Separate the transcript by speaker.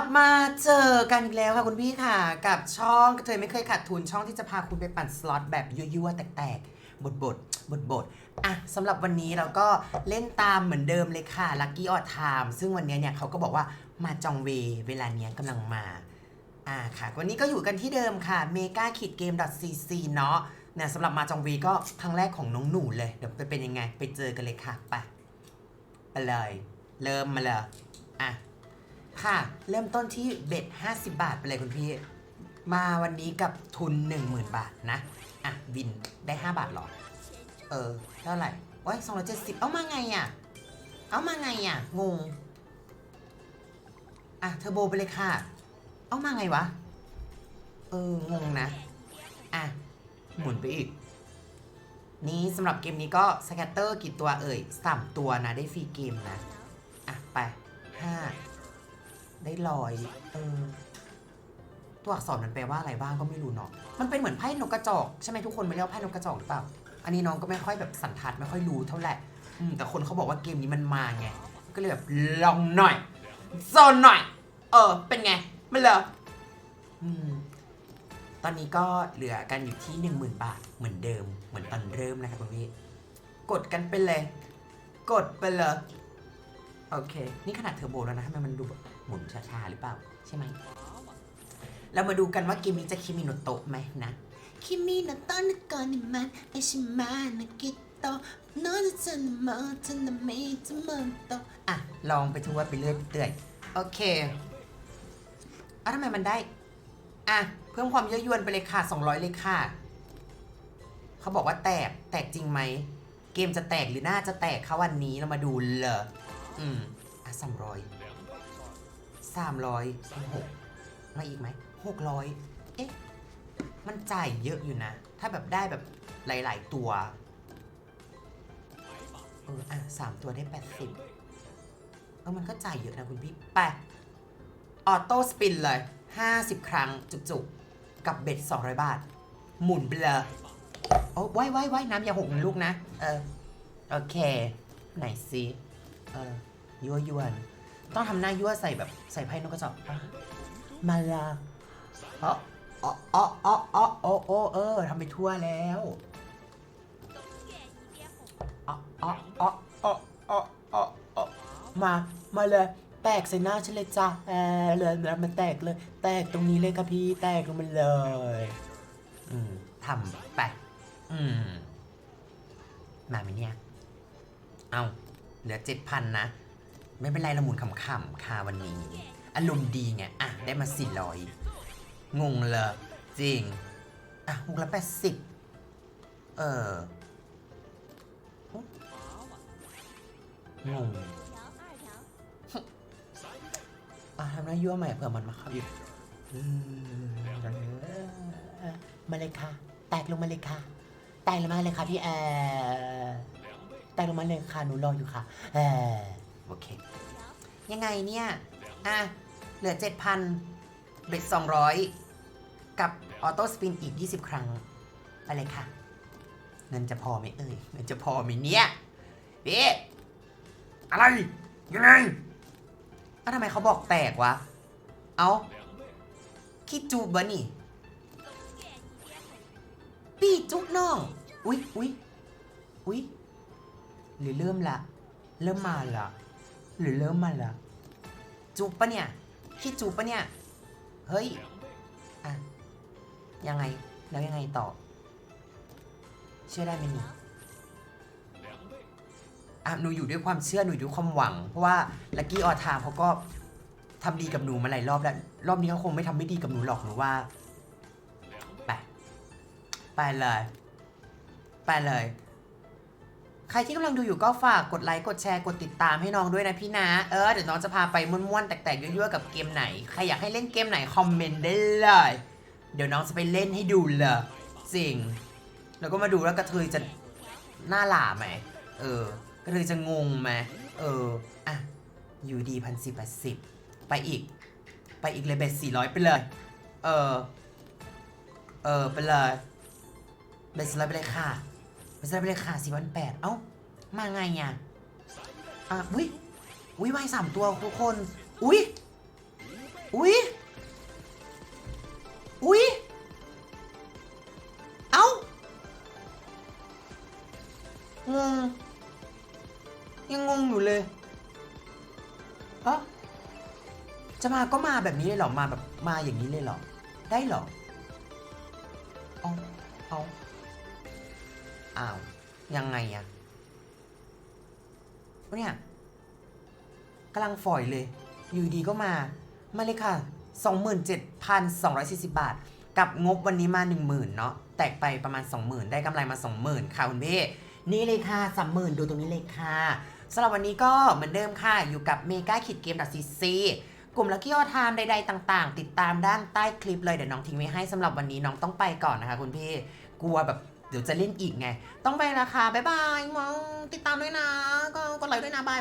Speaker 1: ับมาเจอกันอีกแล้วค่ะคุณพี่ค่ะ กับช่องเทยไม่เคยขาดทุนช่องที่จะพาคุณไปปั่นสล็อตแบบยั่วๆแตกๆบทบทบทบทๆอะสำหรับวันนี้เราก็เล่นตามเหมือนเดิมเลยค่ะ Lucky Odd Time ซึ่งวันนี้เนี่ยเขาก็บอกว่ามาจองเวเวลาเนี้ยกำลังมาอ่าค่ะ วันนี้ก็อยู่กันที่เดิมค่ะ mega ขีดเกม cc เนาะเนี่ยสำหรับมาจองวีก็ครั้งแรกของน้องหนูเลยเดี๋ยวไปเป็นยังไง ไปเจอกันเลยค่ะไปไปเลย เริ่มมาเลยอะ ค่ะ เริ่มต้นที่เบ็ด50 บาทไปเลยคุณพี่ มาวันนี้กับทุน 10,000 บาทนะ อะ วินได้ 5 บาทหรอ เออ เท่าไหร่โอ้ย270 เอามาไงอะ เอามาไงอะ งง อะเทอร์โบไปเลยค่ะ เอามาไงวะ เออ งงนะ อะ หมุนไปอีกนี่สำหรับเกมนี้ก็สแกตเตอร์กี่ตัวเอ่ยสามตัวนะ ได้ฟรีเกมนะ อะ ไปห้า ได้ลอย เออ ตัวอักษรมันแปลว่าอะไรบ้างก็ไม่รู้เนาะ มันเป็นเหมือนไพ่นกกระจอกใช่ไหมทุกคนไมันเรียกว่าไพ่นกกระจอกหรือเปล่า อันนี้น้องก็ไม่ค่อยแบบสันทัดไม่ค่อยรู้เท่าไหร่อืมแต่คนเขาบอกว่าเกมนี้มันมาไง ก็เลยแบบลองหน่อยโซนหน่อย เออ เป็นไง มันเลยอืมตอนนี้ก็เหลือกันอยู่ที่ 10,000 บาท เหมือนเดิม เหมือนตอนเริ่มนะครับคุณพี่ กดกันไปเลย กดไปเลย โอเค นี่ขนาดเทอร์โบแล้วนะทำไมมันดูแบบหมุนช้าๆหรือเปล่า ใช่ไหม เรามาดูกันว่าเกมนี้จะคิมิโนโตะไหมนะคิมิโนโตะนึกก่อนนี่มันไอชิมานะกิโตะโนจะจะนมอจะนเมจะมันโตะอะ ลองไปทั่วไปเรื่อยไปเตื่อยโอเคอะทำไมมันได้ อะ เพิ่มความเยอะยวนไปเลยค่ะ 200 เลยค่ะ เขาบอกว่าแตก แตกจริงไหม เกมจะแตกหรือน่าจะแตกคะวันนี้เรามาดูเลย อืมอะสามร้อยสามร้อยหกมาอีกไหมหกร้อยเอ๊ะ มันจ่ายเยอะอยู่นะ ถ้าแบบได้แบบหลาย ๆ ตัว เออ อะสามตัวได้แปดสิบเออ มันก็จ่ายเยอะนะคุณพี่ไปออโต้สปินเลย50ครั้งจุกๆ กับเบ็ด200บาท หมุนไปเลยโอ้ไว้ไว้ไว้น้ำอย่าหกนะลูกนะ เออ โอเค ไหนสิ เออยั่วยวน ต้องทำหน้ายั่วใส่แบบใส่ไพ่นกกระจอกอะมาละอ๋ออ๋ออ๋ออ๋ออ๋อโอ้โอ้เออทำไปทั่วแล้วอ๋ออ๋ออ๋ออ๋ออ๋ออ๋ออ๋อมา มาเลย แตกใส่หน้าฉันเลยจ้ะเออเลยแล้วมันแตกเลย แตกตรงนี้เลยครับพี่ แตกลงมาเลย อืมทำไป อืม มาไหมเนี่ย เอา เหลือเจ็ดพันนะ ไม่เป็นไรละหมุนขำๆค่ะวันนี้ อารมณ์ดีไง อะ ได้มาสี่ร้อยงงเลยจริง อะหกละแปดสิบเอองงอะทำหน้ายั่วใหม่เผื่อมันมาเข้าอยู่มมาเลยค่ะ แตกลงมาเลยค่ะ แตกลงมาเลยค่ะพี่แอร์ แตกลงมาเลยค่ะ หนูรออยู่ค่ะแอร์โอเค ยังไงเนี่ย อะ เหลือ 7,000เบ็ด200 กับออโต้สปินอีก 20 ครั้งไปเลยค่ะ เงินจะพอไหมเอ่ยเงินจะพอไหมเนี่ยพี่อะไร ยังไงอ้าวทำไมเขาบอกแตกวะ เอา คิดจูบบะนี่ ปีจุกน้อง อุ๊ยอุ๊ยอุ๊ย หรือเริ่มละ เริ่มมาละ หรือเริ่มมาละ จูบปะเนี่ยคิดจูบปะเนี่ย เฮ้ย อะ ยังไง แล้วยังไงต่อ เชื่อได้ไหมนี่อะหนูอยู่ด้วยความเชื่อหนูอยู่ด้วยความหวัง เพราะว่าลักกี้ออทามเขาก็ทำดีกับหนูมาหลายรอบแล้ว รอบนี้เขาคงไม่ทำไม่ดีกับหนูหรอกหนูว่า ไป ไปเลย ไปเลย ใครที่กำลังดูอยู่ก็ฝากกดไลค์กดแชร์กดติดตามให้น้องด้วยนะพี่นะเออเดี๋ยวน้องจะพาไปม่วนๆแตกๆยั่วๆกับเกมไหนใครอยากให้เล่นเกมไหนคอมเมนต์ได้เลย เดี๋ยวน้องจะไปเล่นให้ดูเลยจริง แล้วก็มาดูแล้วกระเทยจะหน้าหล่าไหมเออกระเทยจะงงไหมเอออะอยู่ดีพันสี่แปดสิบไปอีก ไปอีกเลยเบ็ดสี่ร้อยไปเลย เออ เออไปเลยเบ็ดสี่ร้อยไปเลยค่ะ ม่ใช่ไปเลยค่ะสี่พันแปดเอ้า มาไงอะอะอุ้ยอุ้ยไวสามตัวทุกคน อุ้ยอุ๊ยอุ๊ยเอ้างงยังงงอยู่เลยเอ้าจะมาก็มาแบบนี้เลยเหรอ มาแบบมาอย่างนี้เลยเหรอ ได้เหรอ เอาเอา อ้าว ยังไงอะเนี่ยกำลังฝอยเลย อยู่ดีก็มา มาเลยค่ะ 27,240 บาท กับงบวันนี้มา 10,000เนาะ แตกไปประมาณ 20,000 ได้กำไรมา 20,000 ค่ะคุณพี่นี่เลยค่ะ30,000ดูตรงนี้เลยค่ะสำหรับวันนี้ก็เหมือนเดิมค่ะ อยู่กับเมกาคิดเกม .cc กลุ่มลักกี้ออทามใดๆต่าง ๆ ติดตามด้านใต้คลิปเลย เดี๋ยวน้องทิ้งไว้ให้สำหรับวันนี้น้องต้องไปก่อนนะคะคุณพี่ กลัวแบบ เดี๋ยวจะเล่นอีกไง ต้องไปละคะบ๊ายบายมองติดตามด้วยนะ ก็กดไลค์ด้วยนะบาย